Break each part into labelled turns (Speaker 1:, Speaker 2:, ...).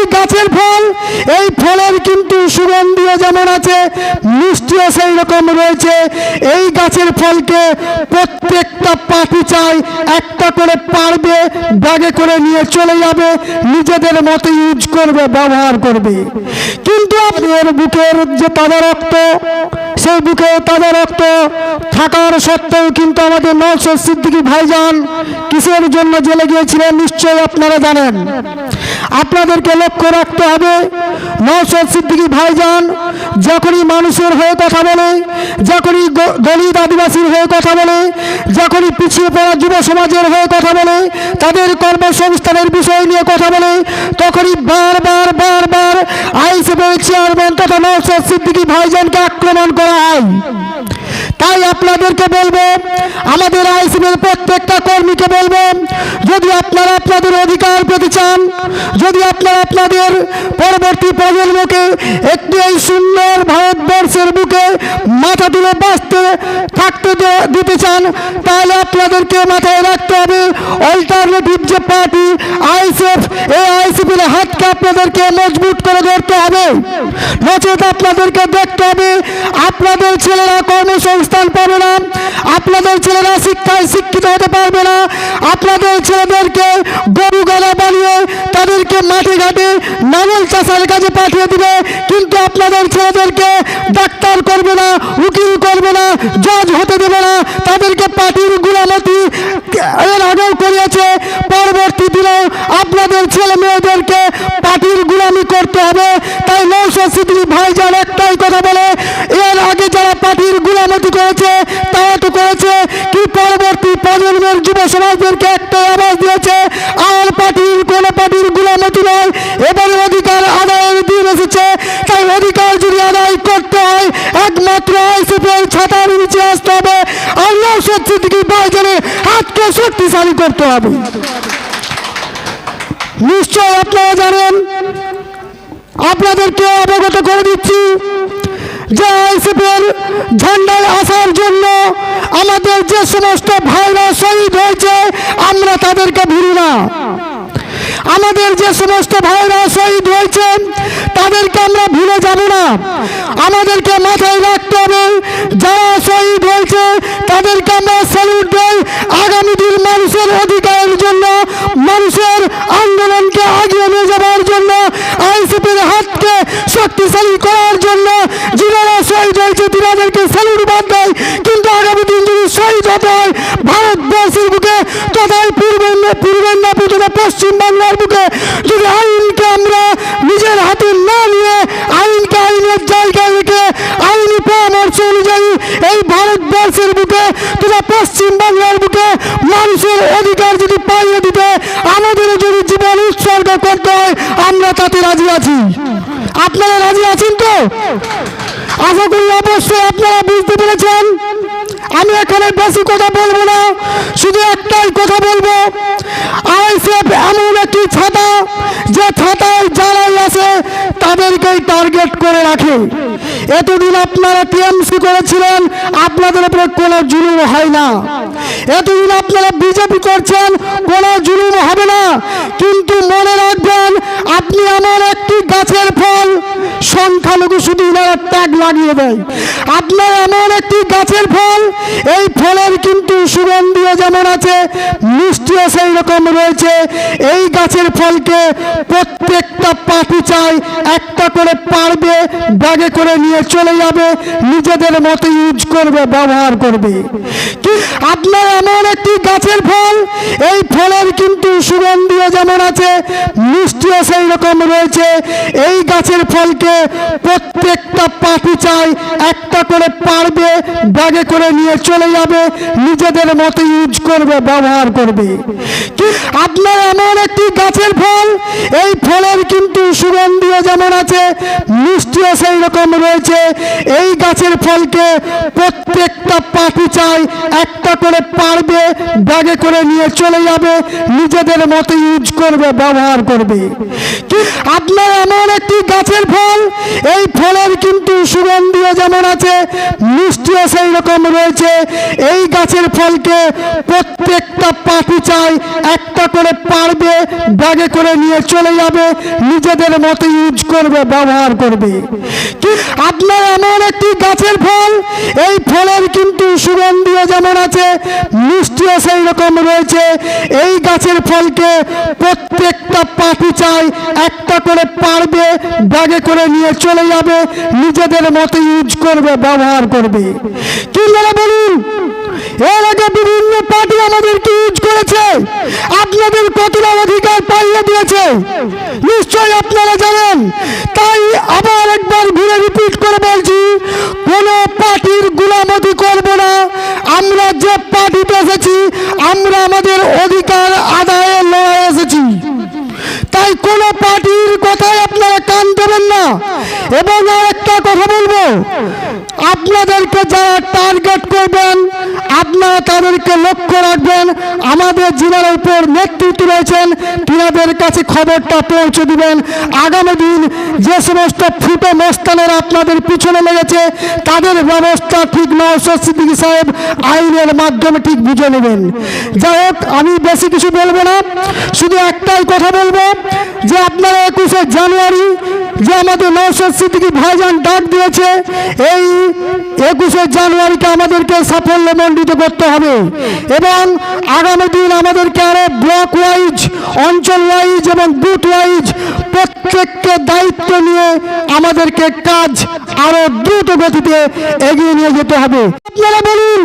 Speaker 1: একটি গাছের ফল, এই ফলের কিন্তু সুগন্ধিও যেমন আছে, মিষ্টিও সেই রকম রয়েছে। এই গাছের ফলকে প্রত্যেকটা পাখি চাই, একটা করে পারবে, ব্যাগে করে নিয়ে চলে যাবে, নিজেদের মতো ইউজ করবে, ব্যবহার করবে। কিন্তু আপনার বুকের যে তাজা রক্ত, সেই বুকে তাজা রক্ত থাকার সত্ত্বেও কিন্তু আমাদের নৌসর সিদ্দিকী ভাইজান কিসের জন্য জেলে গিয়েছিলেন, নিশ্চয়ই আপনারা জানেন। আপনাদেরকে লক্ষ্য রাখতে হবে। নৌসর সিদ্দিকী ভাইজান যখনই মানুষের হয়ে কথা বলে, যখনই দলিত আদিবাসীর হয়ে কথা বলে, যখনই পিছিয়ে পড়া যুব সমাজের হয়ে কথা বলে, তাদের কর্মসংস্থানের বিষয় নিয়ে কথা বলে, তখনই বারবার বারবার আইসিএফের চেয়ারম্যান তথা নৌসর সিদ্দিকী ভাইজানকে আক্রমণ করা হয়। আপনাদেরকে বলব, আমাদের আইসিএফের প্রত্যেকটা কর্মীকে বলব, যদি আপনারা আপনাদের অধিকার পেতে চান, যদি আপনারা আপনাদের পরবর্তী প্রজন্মকে একটি এই সুন্দর ভারতবর্ষের বুকে মাথা তুলে বাঁচতে, থাকতে দিতে চান, তাহলে আপনাদেরকে মাথায় রাখতে হবে অল্টারনেটিভ যে পার্টি আইসিএফ, এই আইসিপির হাতকে আপনাদেরকে মজবুত করে ধরতে হবে। নচেত আপনাদেরকে দেখতে হবে। আপনাদের ছেলেরা কর্মসংস্থান পাবে না। আপনাদের ছেলেরা শিক্ষায় শিক্ষিত হতে পারবে না। আপনাদের ছেলেদেরকে গরু গলা বানিয়ে তাদেরকে মাঠে ঘাটে নাঙল চাষার কাছে পাঠিয়ে দিবে। কিন্তু আপনাদের ছেলেদেরকে ডাক্তার করবে না, উকিল করবে না, জজ হতে দেবে না। তাদেরকে পার্টির গুলামতি এর আগেও করিয়েছে। পরবর্তী দিনেও আপনাদের ছেলে মেয়েদেরকে পার্টির গুলামি করতে হবে। ভাইজান একটাই কথা বলে, এর আগে যারা পার্টির গুলামতি করেছে, তারা তো করেছে কি পরবর্তী প্রজন্মের যুব সমাজদেরকে একটাই আওয়াজ দিয়েছে, আর পার্টির কোন পার্টির গুলামতি নয় এবারে অধিকার আদায়ের দিন এসেছে। তাই অধিকার যদি আদায় করতে হয়, একমাত্র আইসিপির ছাতার নিচে আসতে হবে। নৌশো সিদ্দিকী ভাইজানের হাতকে শক্তিশালী করতে হবে। নিশ্চয় আপনারা জানেন আপনাদেরকে অবগত করে দিচ্ছি যে আইসিপির ঝান্ডায় আসার জন্য আমাদের যে সমস্ত ভাইরা শহীদ হয়েছে, আমরা তাদেরকে ভুলি না। আমাদের যে সমস্ত ভাইরা শহীদ হয়েছে, তাদেরকে আমরা ভুলে যাব না। আমাদেরকে মাথায় রাখতে হবে, যারা শহীদ হয়েছে, তাদেরকে আমরা স্যালুট দেই। আগামী শক্তিশালী করার জন্য যারা শহীদ হয়েছে তাদেরকে স্যালুট বাদ কিন্তু আগামী দিন যদি শহীদ হতে হয়, ভারতবর্ষের বুকে তথাই পূর্বের পূর্বের না পর্যন্ত পশ্চিম বাংলার বুকে যদি আইনকে আমরা নিজের হাতে না নিয়ে আইনকে আইনের জায়গায় রেখে আইনি পরামর্শ অনুযায়ী এই ভারতবর্ষের বুকে তথা পশ্চিম বাংলার বুকে মানুষের অধিকার যদি পাইয়ে দিতে আমাদের যদি জীবন উৎসর্গ করতে হয়, আমরা তাতে রাজি আছি। আপনারা রাজি আছেন তো? আশা করি অবশ্যই আপনারা বুঝতে পেরেছেন। আমি এখানে বেশি কথা বলব না, শুধু একটাই কথা বলব। আইসিএফ এমন একটি ছাতা, যে ছাতায় যারাই আছে, তাদেরকেই টার্গেট করে রাখে। এতদিন আপনারা টিএমসি করেছিলেন, আপনাদের উপরে কোনো জুলুম হয় না। এতদিন আপনারা বিজেপি করছেন, কোনো জুলুম হবে না। কিন্তু মনে রাখবেন, আপনি আমার একটি গাছের ফল, সংখ্যালঘু শুধু ইনারা ট্যাগ লাগিয়ে দেয়। আপনার এমন একটি গাছের ফল, এই ফলের কিন্তু সুগন্ধিও যেমন আছে, মিষ্টিও সেই রকম রয়েছে। এই গাছের ফলকে প্রত্যেকটা পাখি চাই, একটা করে পারবে, ব্যাগে করে নিয়ে চলে যাবে, নিজেদের মতো ইউজ করবে, ব্যবহার করবে। কি আপনার এমন একটি গাছের ফল, এই ফলের কিন্তু সুগন্ধিও যেমন আছে, মিষ্টিও সেই রকম রয়েছে। এই গাছের ফলকে প্রত্যেকটা পাখি চাই, একটা করে পারবে, ব্যাগে করে নিয়ে চলে যাবে, নিজেদের মতো ইউজ করবে, ব্যবহার করবে। আপনার এমন একটি গাছের ফল, এই ফলের কিন্তু সুগন্ধিও যেমন আছে, মিষ্টিও সেই রকম রয়েছে। এই গাছের ফলকে প্রত্যেকটা পাখি চাই, একটা করে পারবে, ব্যাগে করে নিয়ে চলে যাবে, নিজেদের মতো ইউজ করবে, ব্যবহার করবে। আপনার এমন একটি গাছের ফল, এই ফলের কিন্তু সুগন্ধিও যেমন আছে, মিষ্টিও সেই রকম রয়েছে। এই গাছের ফলকে প্রত্যেকটা পার্টি চাই, একটা করে পারবে, ব্যাগে করে নিয়ে চলে যাবে, নিজেদের মতো ইউজ করবে, ব্যবহার করবে। আপনার এমন একটি গাছের ফল, এই ফলের কিন্তু সুগন্ধিও যেমন আছে মিষ্টিও সেই রকম রয়েছে। এই গাছের ফলকে প্রত্যেকটা পাখি চাই, একটা করে পারবে, ব্যাগে করে নিয়ে চলে যাবে, নিজেদের মতো ইউজ করবে, ব্যবহার করবে। কি যারা বলুন? এর আগে বিভিন্ন পার্টি আমাদেরকে ইউজ করেছে। আপনাদের কতটা অধিকার পাইয়ে দিয়েছে? নিশ্চয়ই আপনারা জানেন। তাই আবার একবার ঘুরে রিপিট করে বলছি, কোন পার্টির গুলামতি করব না আমরা যে পার্টিতে এসেছি আমরা আমাদের অধিকার আদায়ে লড়াই এসেছি। তাই কোন পার্টির কথায় আপনারা কান দেবেন না। এবং আর একটা কথা বলব, আপনাদেরকে যারা টার্গেট তাদেরকে লক্ষ্য রাখবেন, আমাদের জেলার উপর নেতৃত্ব রয়েছেন, তিনাদের কাছে খবরটা পৌঁছে দিবেন। আগামী দিন যে সমস্ত ফুটো মস্তানের আপনাদের পিছনে লেগেছে, তাদের ব্যবস্থা ঠিক নওশাদ সিদ্দিকী সাহেব আইনের মাধ্যমে ঠিক বুঝে নেবেন। যাই হোক, আমি বেশি কিছু বলব না, শুধু একটাই কথা বলব যে আপনারা একুশে জানুয়ারি যে আমাদের নওশাদ সিদ্দিকী ভাইজান ডাক দিয়েছে, এই একুশে জানুয়ারিকে আমাদেরকে সাফল্য সাফল্যমণ্ডিত করতে হবে। এবং আগামী দিন আমাদেরকে আরও ব্লক ওয়াইজ অঞ্চল ওয়াইজ এবং বুথ ওয়াইজ প্রত্যেককে দায়িত্ব নিয়ে আমাদেরকে কাজ আরও দ্রুত গতিতে এগিয়ে নিয়ে যেতে হবে। আপনারা বলুন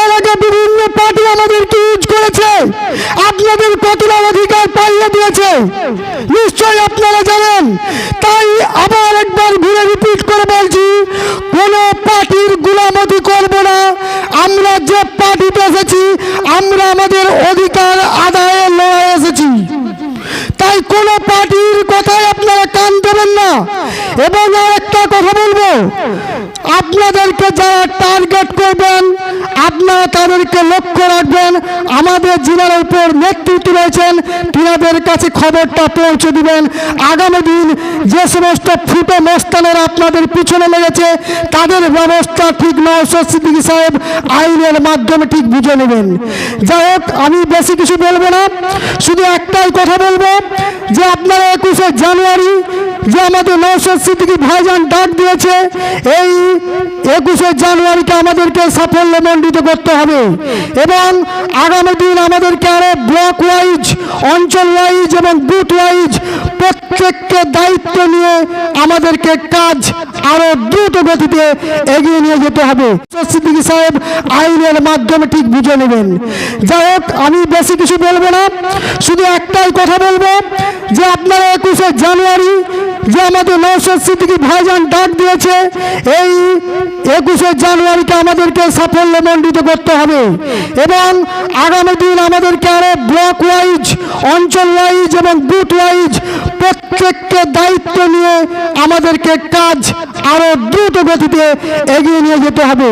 Speaker 1: এর আগে বিভিন্ন পার্টি আমাদেরকে ইউজ করেছে। আপনাদের কতটা অধিকার পাইয়ে দিয়েছে। নিশ্চয়ই আপনারা জানেন, তাই আবার একবার ঘুরে রিপিট করে বলছি, কোন পার্টির গুলামতি করব না। আমরা যে পার্টিতে এসেছি, আমরা আমাদের অধিকার আদায়ে লড়াই এসেছি। তাই কোন পার্টির কথায় আপনারা কান দেবেন না। এবং কথা বলব? আপনাদেরকে যারা টার্গেট করবেন, আপনারা তাদেরকে লক্ষ্য রাখবেন, আমাদের জেলার উপর নেতৃত্ব রয়েছেন, তিনাদের কাছে খবরটা পৌঁছে দিবেন। আগামী দিন যে সমস্ত ফুটে মস্তানের আপনাদের পিছনে লেগেছে, তাদের ব্যবস্থা ঠিক নওশাদ সিদ্দিকী সাহেব আইনের মাধ্যমে ঠিক বুঝে নেবেন। যাই হোক, আমি বেশি কিছু বলব না, শুধু একটাই কথা বলব, যে আপনারা একুশে জানুয়ারি যে আমাদের নওশাদ সিদ্দিকী ভাইজান দিয়েছে। এই একুশে জানুয়ারিকে আমাদেরকে সাফল্যমণ্ডিত করতে হবে। এবং আগামী দিন আমাদেরকে আরও ব্লক ওয়াইজ অঞ্চল ওয়াইজ এবং বুথ ওয়াইজ প্রত্যেককে দায়িত্ব নিয়ে আমাদেরকে কাজ আরও দ্রুত গতিতে এগিয়ে নিয়ে যেতে হবে। সিদ্দিকী সাহেব, আইনের মাধ্যমে ঠিক বুঝে নেবেন। যাই হোক, আমি বেশি কিছু বলব না। শুধু একটাই কথা বলব যে আপনারা একুশে জানুয়ারি যে আমাদের নৌশদ সিদ্দিকী ভাইজান ডাক দিয়েছে, এই একুশে জানুয়ারিকে আমাদেরকে সাফল্য সাফল্যমণ্ডিত করতে হবে। এবং আগামী দিন আমাদেরকে আরও ব্লক ওয়াইজ অঞ্চল ওয়াইজ এবং বুথ ওয়াইজ প্রত্যেককে দায়িত্ব নিয়ে আমাদেরকে কাজ আরও দ্রুত গতিতে এগিয়ে নিয়ে যেতে হবে।